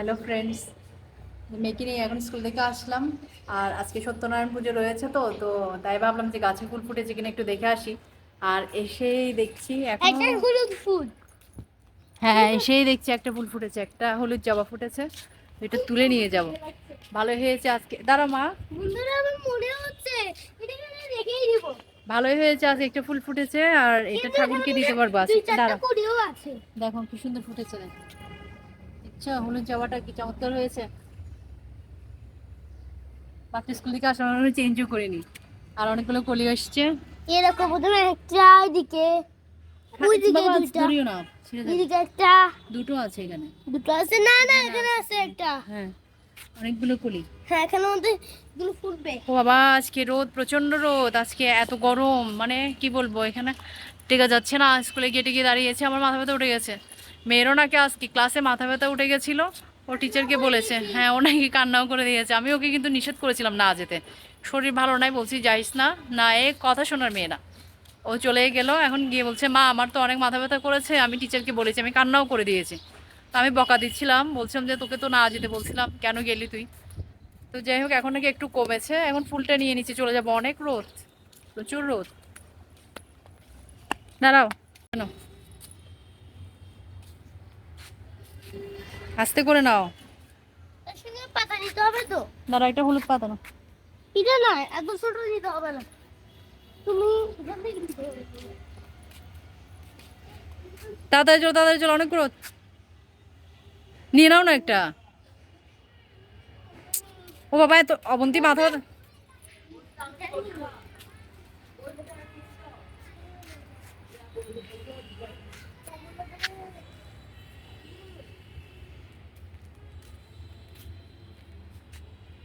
Hello friends মেয়েকে নিয়ে এখন স্কুল থেকে আসলাম। আর আজকে সত্যনারায়ণ পুজো রয়েছে তো তো তাই ভাবলাম যে গাছে ফুল ফুটেছে কিনা একটু দেখে আসি। আর এসেই দেখছি এখন হলুদ ফুল। হ্যাঁ এসেই দেখছি একটা ফুল ফুটেছে একটা হলুদ জবা ফুটেছে। এটা তুলে নিয়ে যাব। ভালো হয়েছে আজকে। দাঁড়া মা। বন্ধুরা আমার মনে হচ্ছে এটা রেখেই দিব। ভালোই হয়েছে আজকে একটা ফুল ফুটেছে আর এটা ঠাকুরকে দিতে পারব আজকে। দাঁড়া দেখো কি সুন্দর ফুটেছে দেখো। দেখছ হলুদ জবাটা কি চমৎকার হয়েছে? বাচ্চা স্কুল থেকে আসার আমি চেঞ্জও করিনি। আর অনেকগুলো কলি আসছে। এরকম প্রথমে একটা ধরিও না এদিকে একটা। দুটো আছে এখানে। দুটো আছে? না না এখানে আছে একটা। হ্যাঁ অনেকগুলো কলি। হ্যাঁ এখানে মধ্যে এগুলো ফুটবে। ও বাবা আজকে রোদ প্রচণ্ড রোদ। আজকে এত গরম। মানে কি বলব এখানে টেকা যাচ্ছে না। স্কুলে গেটে গিয়ে দাঁড়িয়েছে। আমার মাথা ব্যথা উঠে গেছে। মেয়েরও নাকি আজকে ক্লাসে মাথা ব্যথা উঠে গেছিল। ও টিচারকে বলেছে হ্যাঁ ও নাকি কান্নাও করে দিয়েছে। আমি ওকে কিন্তু নিষেধ করেছিলাম না যেতে। শরীর ভালো নাই বলছি, যাইস না। না, এ কথা শোনার মেয়ে না। ও চলে গেল, এখন গিয়ে বলছে, মা, আমার তো অনেক মাথা ব্যথা করেছে, আমি টিচারকে বলেছি, আমি কান্নাও করে দিয়েছি। তো আমি বকা দিচ্ছিলাম, বলছিলাম যে, তোকে তো না যেতে বলছিলাম, কেন গেলি তুই? তো যাই হোক, এখন নাকি একটু কমেছে, এখন ফুলটা নিয়ে নিচে চলে যাব। অনেক রোদ, প্রচুর রোদ। দাঁড়াও। কেন আস্তে করে নাও। তার পাতা নিতে হবে তো। দাঁড়াও একটা হলুদ পাতা নাও। এটা না এত ছোট নিতে হবে না। তুমি এখান থেকে নিতে হবে। তাড়াতাড়ি চলো তাড়াতাড়ি চলো অনেক নিয়ে নাও না একটা। ও বাবা এত অবন্তি মাথা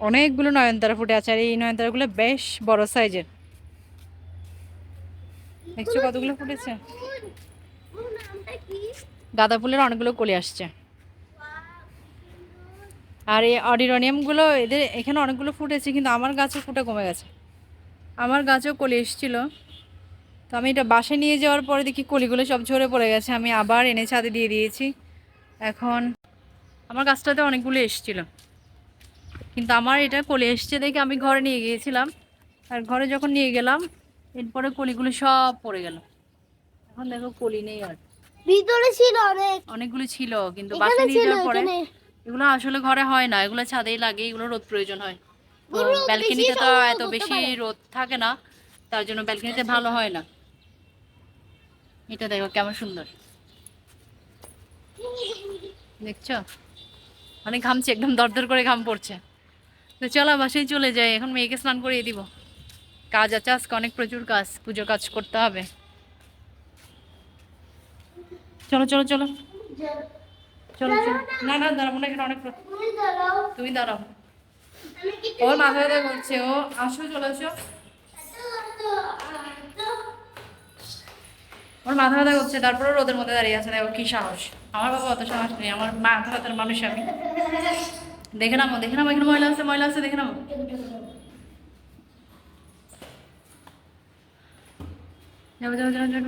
অনেকগুলো নয়নতারা ফুটে আছে আর এই নয়নতারাগুলো বেশ বড় সাইজের। দেখছ কতগুলো ফুটেছে? গাঁদা ফুলের অনেকগুলো কলি আসছে। আর এই অডিরোনিয়ামগুলো এদের এখানে অনেকগুলো ফুটেছে কিন্তু আমার গাছে ফুটে কমে গেছে। আমার গাছেও কলি এসেছিল। তো আমি এটা বাসায় নিয়ে যাওয়ার পরে দেখি কলিগুলো সব ঝরে পড়ে গেছে। আমি আবার এনে ছাদে দিয়ে দিয়েছি। এখন আমার গাছটাতে অনেকগুলো এসেছিল। কিন্তু আমার এটা কলি এসছে দেখে আমি ঘরে নিয়ে গিয়েছিলাম। আর ঘরে যখন নিয়ে গেলাম এরপরে কলিগুলো সব পড়ে গেল। এখন দেখো কলি নেই আর। ভিতরে ছিল অনেক। অনেকগুলো ছিল কিন্তু বাসায় নিয়ে যাওয়ার পরে এগুলো আসলে ঘরে হয় না এগুলো ছাদেই লাগে এগুলো রোদ প্রয়োজন হয়। ব্যালকনিতে তো এত বেশি রোদ থাকে না তার জন্য ব্যালকনিতে ভালো হয় না। এটা দেখো কেমন সুন্দর। দেখছ? অনেক ঘামছে একদম দরদর করে ঘাম পড়ছে। তো চলো বাসায় চলে যাই এখন মেয়েকে স্নান করিয়ে দিব। কাজ আছে আজকে অনেক প্রচুর কাজ পুজো কাজ করতে হবে। চলো চলো চলো। চলো চলো। না না দাঁড়াবো না এখানে অনেক তুমি দাঁড়াও। ওর মাথা ব্যথা করছে ও আসো চলে আসো। ওর মাথা ব্যথা করছে তারপরে রোদের মধ্যে দাঁড়িয়ে আছে, দেখো কি সাহস। আমার বাবা অত সাহস নেই, আমার মাথা ব্যথার মানুষ আমি। দেখে নামো দেখে নামো, এখানে ময়লা আছে ময়লা আছে, দেখে নামো। যাব যাব যাব যাব।